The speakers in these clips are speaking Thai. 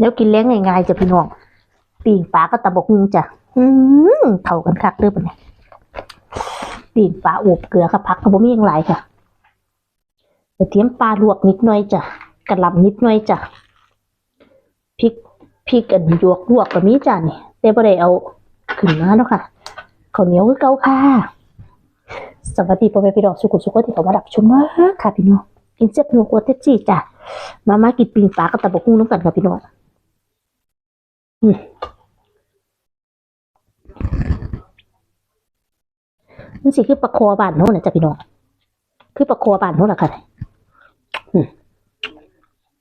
แล้วกินเลี้ยงง่ายๆจ้ะพี่น้องปีงปลาก็ตะบกฮุงจ้ะอืมเท่ากันคักเด้อปะเนี่ยปีงปลาอบเกลือกับผักกระบ่มีอย่างไรค่ะกระเทียมปลาลวกนิดหน่อยจ้ะกระหล่ำนิดหน่อยจ้ะพริกพริกอันหยวกลวกก็มีจ้ะนี่แต่บ่ได้เอาขึ้นมาเนาะค่ะข้าวเหนียวคือเก่าค่ะสวัสดีพ่อแม่พี่น้องสุขุมสุขที่เขามาดับชมมากค่ะพี่น้องกินเจ็บหนูกวเท็จี้จ้ะมามากินปิงปลากับตะบกหุ้งน้ำกันค่ะพี่น้อง นี่สิคือปลาคอบานโน้นนะจ้ะพี่น้อง คือปลาคอบานโน้นแหละค่ะ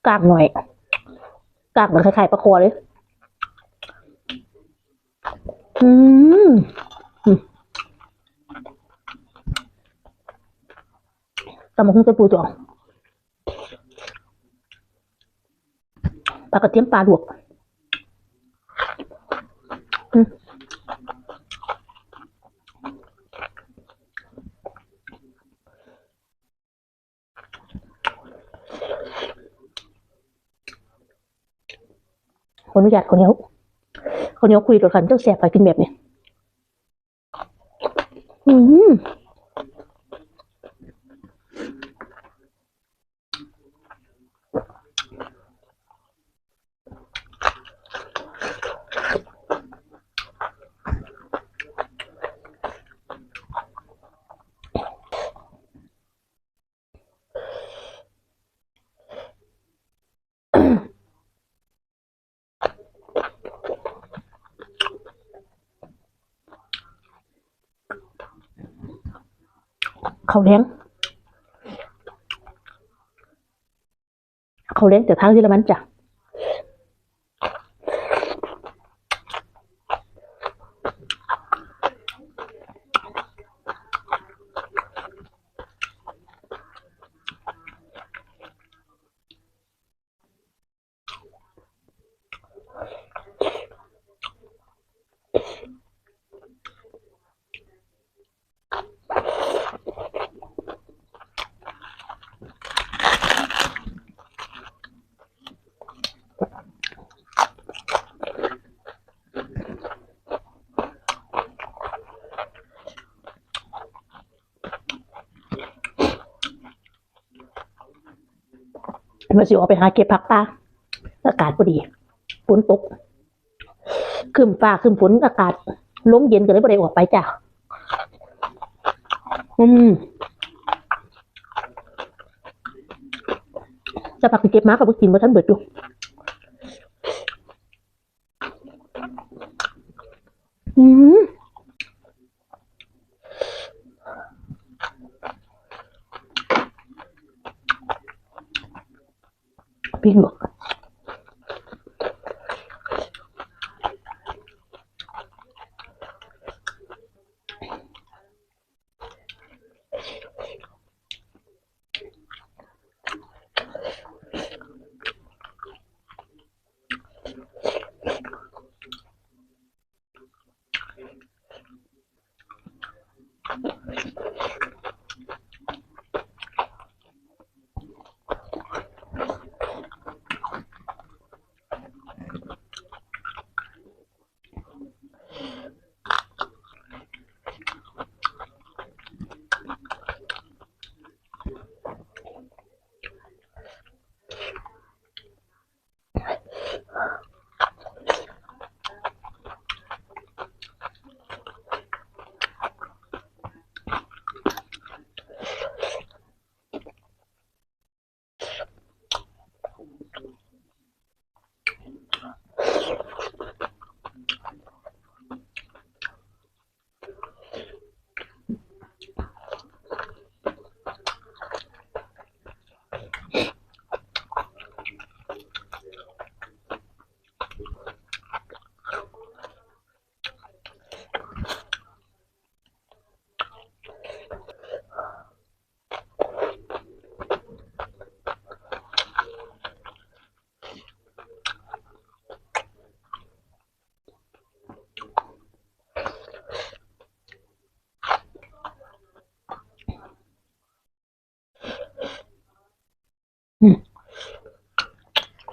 กากหน่อย กากเหมือนคล้ายๆปลาคอเลย อืมตำมะฮุ่งใส่ปูจ่องปลากระเทียมปลาลวก อืมขออนุญากคนเหนี้ยคนเหนี้ยคุยตัวกันเจ้าแสบไปกินแบบนี้อืม เขาเลี้ยง เขาเลี้ยงแต่ทางที่ละมันจ้ะ มาสิออกไปหาเก็บผักป่าอากาศพอดีฝนตกขึ้นฟ้าขึ้นฝนอากาศล้มเย็นก็เลยบ่ได้ออกไปจ้ะอืมจะผักไปเก็บมากับพวกกินมาท่านเบิดอยู่อืม พ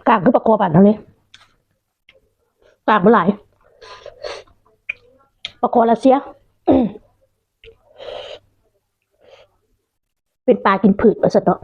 กากคือปลาคอปั่นเท่านี้กากเมื่อไหร่ปลาคอรัสเซีย เป็นปลากินผืดประสเนาะ